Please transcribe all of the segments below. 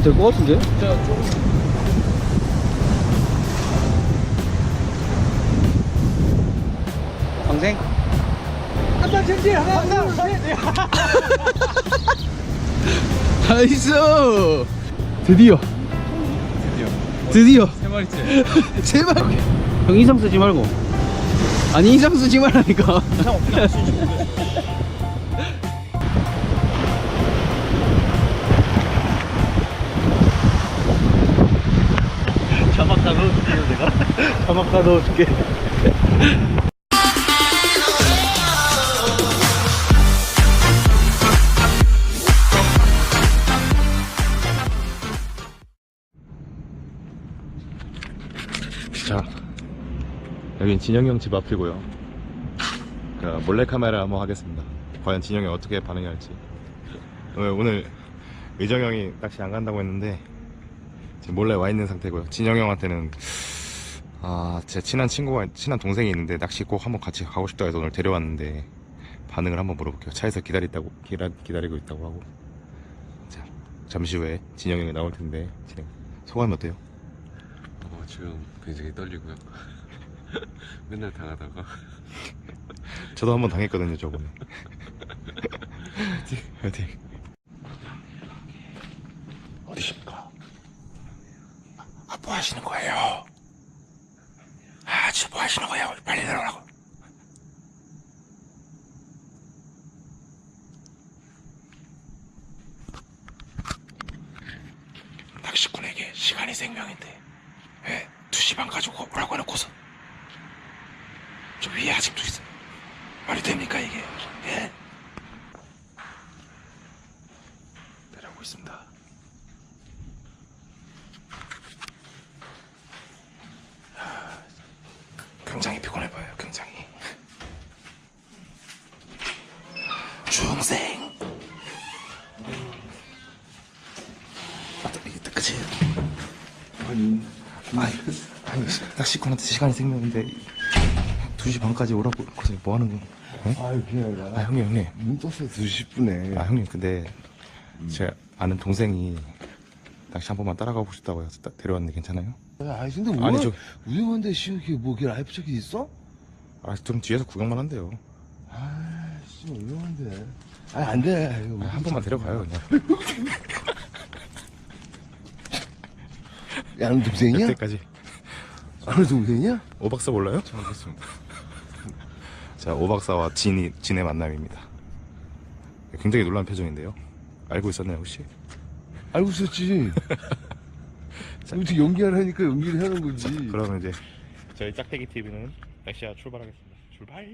이걸 될것 같은데? 방생? 한번 전지 하나 둘셋 나이스! 드디어. 드디어. 세 마리째 세 마리. 형 인상 쓰지 말고. 아니 인상 쓰지 말라니까. 자막 다 넣어줄게. 자, 여긴 진영이 형 집 앞이고요. 그 몰래카메라 한번 하겠습니다. 과연 진영이 어떻게 반응할지. 오늘, 오늘 의정 형이 낚시 안 간다고 했는데 지금 몰래 와 있는 상태고요. 진영 형한테는 아, 제 친한 친구가 친한 동생이 있는데 낚시 꼭 한번 같이 가고 싶다 해서 오늘 데려왔는데 반응을 한번 물어볼게요. 차에서 기다리다고 기다, 기다리고 있다고 하고. 자, 잠시 후에 진영 형이 나올 텐데 진영 소감이 어때요? 어, 지금 굉장히 떨리고요. 맨날 당하다가 저도 한번 당했거든요, 저번에. 화이팅. 어디십니까? 아, 뭐 하시는 거예요? 아, 진짜 뭐 하시는 거예요? 빨리 내려오라고. 낚시꾼에게 시간이 생명인데 왜 2시 반 가지고 오라고 해놓고서 저 위에 아직도 있어. 말이 됩니까 이게? 예? 내려오고 있습니다. 하, 굉장히 피곤해 보여요. 굉장히. 중생. 아, 이게 끝이에요. 아니, 아니, 아니, 낚시꾼한테 시간이 생명인데 2시 반까지 오라고 거기서 뭐 하는 거? 네? 아유 그냥 아 형님 형님 눈 떴어요 2시 분에 아 형님 근데 제가 아는 동생이 낚시 한 번만 따라가고 싶다고 해서 따- 데려왔는데 괜찮아요? 아 근데 뭐 아니, 저- 위험한데 시우기 뭐 이게 라이프 저기 있어? 아좀 뒤에서 구경만 한대요 아씨 위험한데 아니 안돼 아, 한 번만 데려가요 그냥 야는 동생이야? 그때까지 아는 동생이야? 오박사 몰라요? 처음 뵙습니다. 자 오박사와 진이, 진의 만남입니다 굉장히 놀란 표정인데요 알고 있었나요 혹시? 알고 있었지 어떻게 연기하라니까 연기를 하는 거지 그러면 이제 저희 짝대기 TV는 낚시야 출발하겠습니다 출발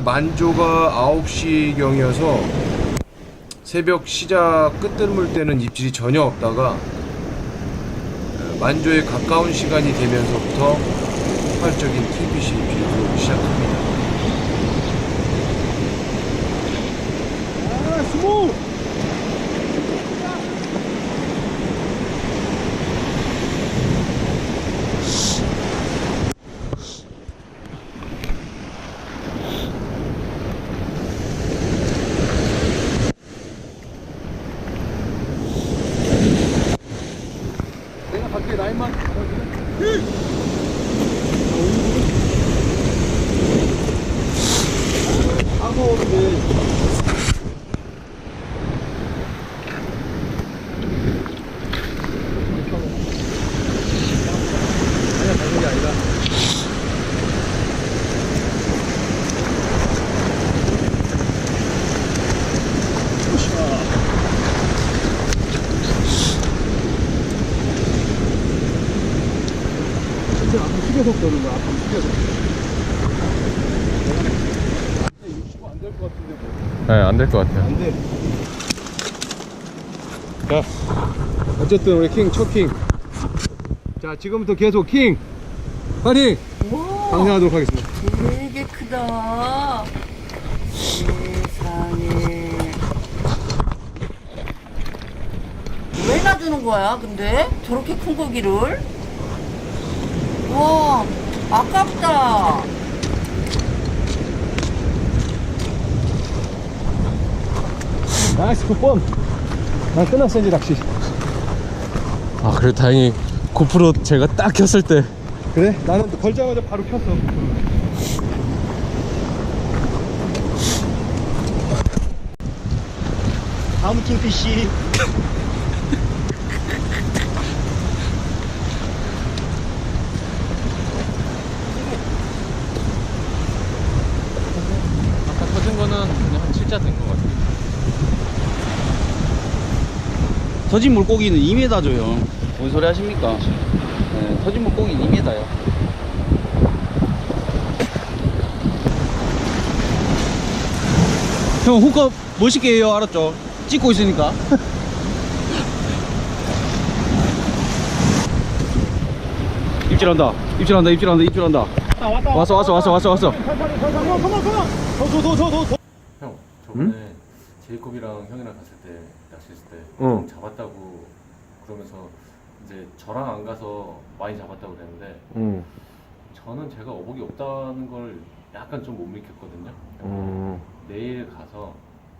날 만조가 9시경이어서 새벽 시작 끝들물 때는 입질이 전혀 없다가 어, 만조에 가까운 시간이 되면서부터 폭발적인 킹피시 입질이 시작합니다. 내 가 밖에 라인만. 하고 오는데. 이제 앞으로 숙여서 도는 거야 앞으로 숙여서 네, 안 될 것 같아요. 안 돼 자 어쨌든 우리 킹첫킹자 지금부터 계속 킹 파이팅 방생하도록 하겠습니다 되게 크다. 세상에. 왜 놔주는 거야, 근데? 저렇게 큰 고기를? 와, 아깝다. 나이스 굿범 난 끝났어 이제 낚시. 아 그래 다행히 고프로 제가 딱 켰을 때. 그래? 나는 걸자마자 바로 켰어 다음 킹피쉬 아까 터진 거는 그냥 한 7자 된 것 같아요 터진 물고기는 2m 줘요. 뭔 소리 하십니까? 네, 터진 물고기는 2m요. 형 후컵 멋있게 해요, 알았죠? 찍고 있으니까. 입질한다, 입질한다, 입질한다, 입질한다. 왔어, 왔어, 왔어, 왔어, 왔어. 형 저번에 제이콥이랑 형이랑 갔을 때 낚시했을 때 어. 좀 잡았다고 그러면서 이제 저랑 안 가서 많이 잡았다고 그랬는데 응. 저는 제가 어복이 없다는 걸 약간 좀 못 믿겠거든요 어. 내일 가서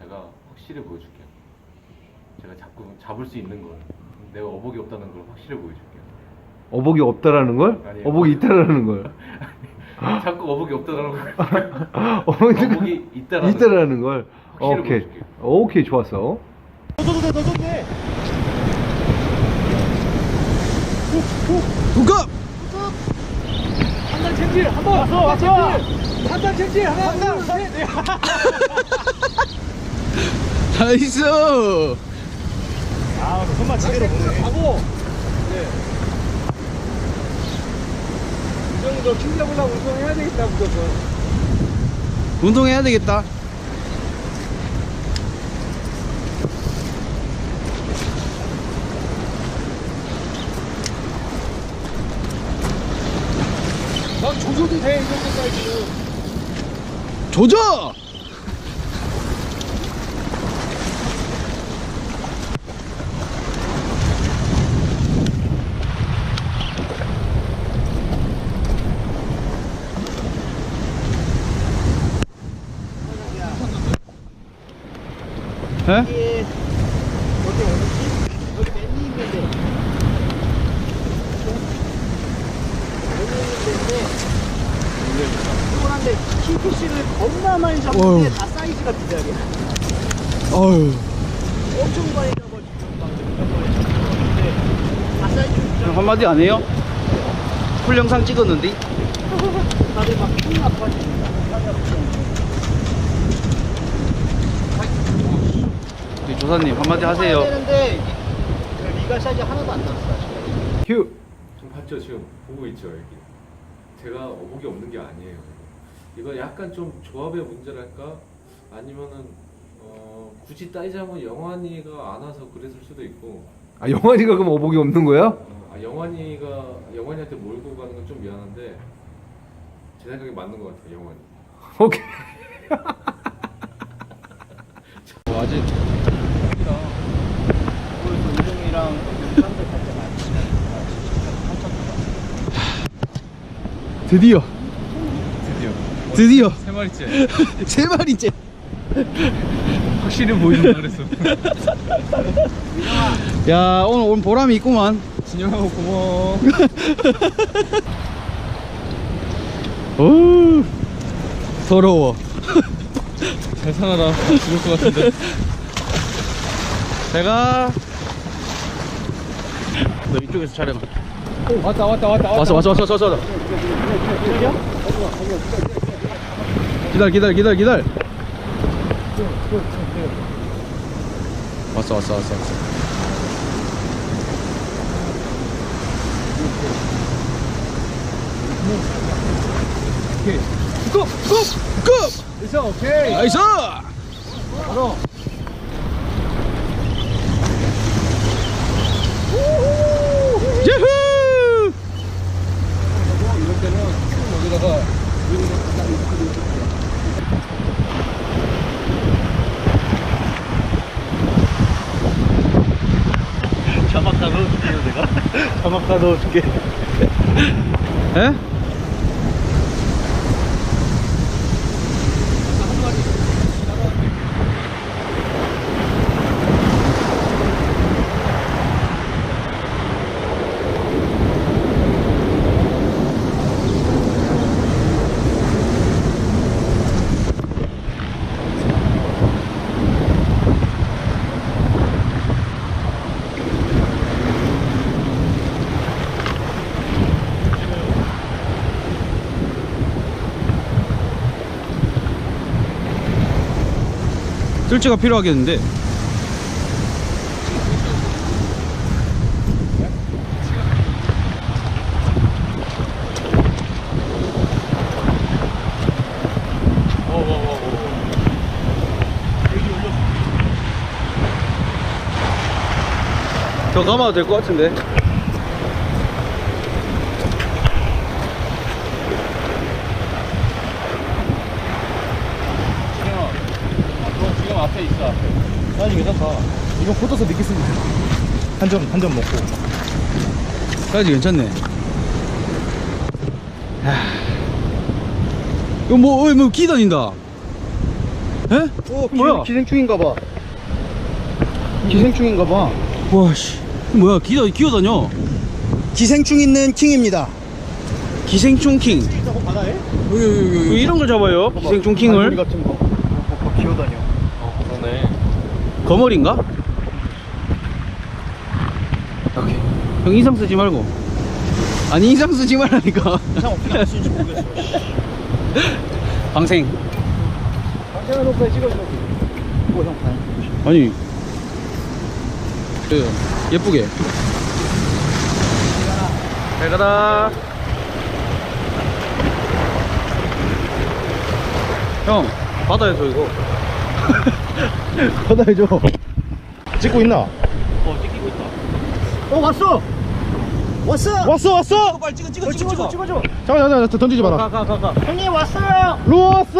제가 확실히 보여줄게요 제가 자꾸 잡을 수 있는 걸 내가 어복이 없다는 걸 확실히 보여줄게요 어복이 없다라는 걸? 아니에요. 어복이 있다라는 걸. 자꾸 어복이 없다는 걸 어복이 있다라는 있다라는 걸. 확실히 오케이. 보여줄게요. 오케이 좋았어. 후컵! 한단 챔질 한번 왔어 왔어 한단 챔질 하나 둘셋 나이스! 아, 손만 제대로 보네. 가고. 네. 이 정도 킹 잡으려고 운동해야 되겠다, 무조건. 운동해야 되겠다. 난 조져도 돼, 이 정도 사이즈는. 조 져! 에? 피곤한데, 킹피쉬를 겁나 많이 잡는데 다 사이즈가 비슷하게. 어휴. 엄청 많이 잡아주고, 막, 몇 번에 잡는데, 다 사이즈 비슷하게. 형 한마디 안 해요? 풀 영상 찍었는데? 다들 막킹 아파지고. 우리 조사님 한마디 하세요. 되는데, 그 리가 사이즈 하나도 안 나왔어. 휴. 좀 봤죠 지금 보고 있죠 여기 제가 어복이 없는 게 아니에요 이거 약간 좀 조합의 문제랄까 아니면은 어, 굳이 따지자면 영환이가 안 와서 그랬을 수도 있고 아 영환이가 그럼 어복이 없는 거야? 어, 아, 영환이가 영환이한테 몰고 가는 건 좀 미안한데 제 생각에 맞는 것 같아요 영환이 오케이. 아직 운동이랑 영상들 살짝 많이 드디어. 드디어. 드디어. 세 마리째. 세 마리째. 확실히 보여준다 그랬어. 야 오늘 오늘 보람이 있구만. 진영하고 고마워. 오 더러워. 잘 살아라. 죽을 것 같은데. 제가 너 이쪽에서 촬영 왔다, 왔다, 왔다. 왔어 왔어 왔어 왔어 왔어 기다려 기다려 기다려 기다려 왔어 왔어 왔어 왔어 오케이. 고! 고! 고! 됐어, 오케이. 나이스! 바로. 예후! 이럴 때는 쭉 갖다 놓고 자막 다 넣어줄게요 내가 자막 다 넣어줄게 에? 쓸지가 필요하겠는데. 저 감아도 될 것 같은데 지금 앞에 있어 앞에 아니 괜찮다 이거 꽂아서 믿겠습니다. 한점 한 점 먹고. 사이즈 괜찮네. 하... 이거 뭐, 어, 뭐, 기 다닌다. 에? 어 뭐야? 기생충인가봐. 기생충인가봐. 와씨. 뭐야? 기다 기어다녀? 기생충 있는 킹입니다. 기생충 킹. 바다에? 뭐 이런 걸 잡아요? 기생충 킹을? 같은 거 기어다녀. 그러네. 거머리인가? 오케이. 형 인상 쓰지 말고. 아니 인상 쓰지 말라니까. 이상 어떻게 안 쓰는지 모르겠어. 방생. 방생한 오빠 찍어줘. 이거 형 봐. 아니. 그, 예쁘게. 잘 가다. 형. 받아야죠 이거 받아야죠 찍고 있나? 어 왔어. 왔어. 왔어 왔어 빨리 찍어 찍어 찍어 찍어 찍어. 잠깐만 잠깐만 던지지 마라 가가 가가 형님 왔어요. 로스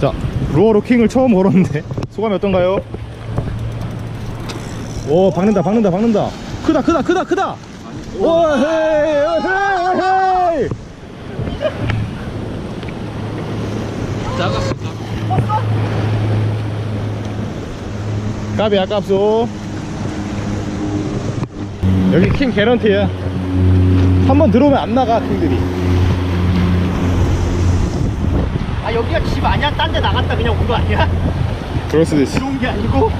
자 로어로 킹을 처음 걸었는데 소감이 어떤가요? 오 박는다 박는다 박는다 크다 크다 크다 크다 오헤이 오헤이 오헤이 작았어 까비 아깝소 여기 킹 개런티야 한 번 들어오면 안 나가 킹들이 아 여기가 집 아니야? 딴 데 나갔다 그냥 온 거 아니야? 그럴 수도 있어 들어온 게 아니고?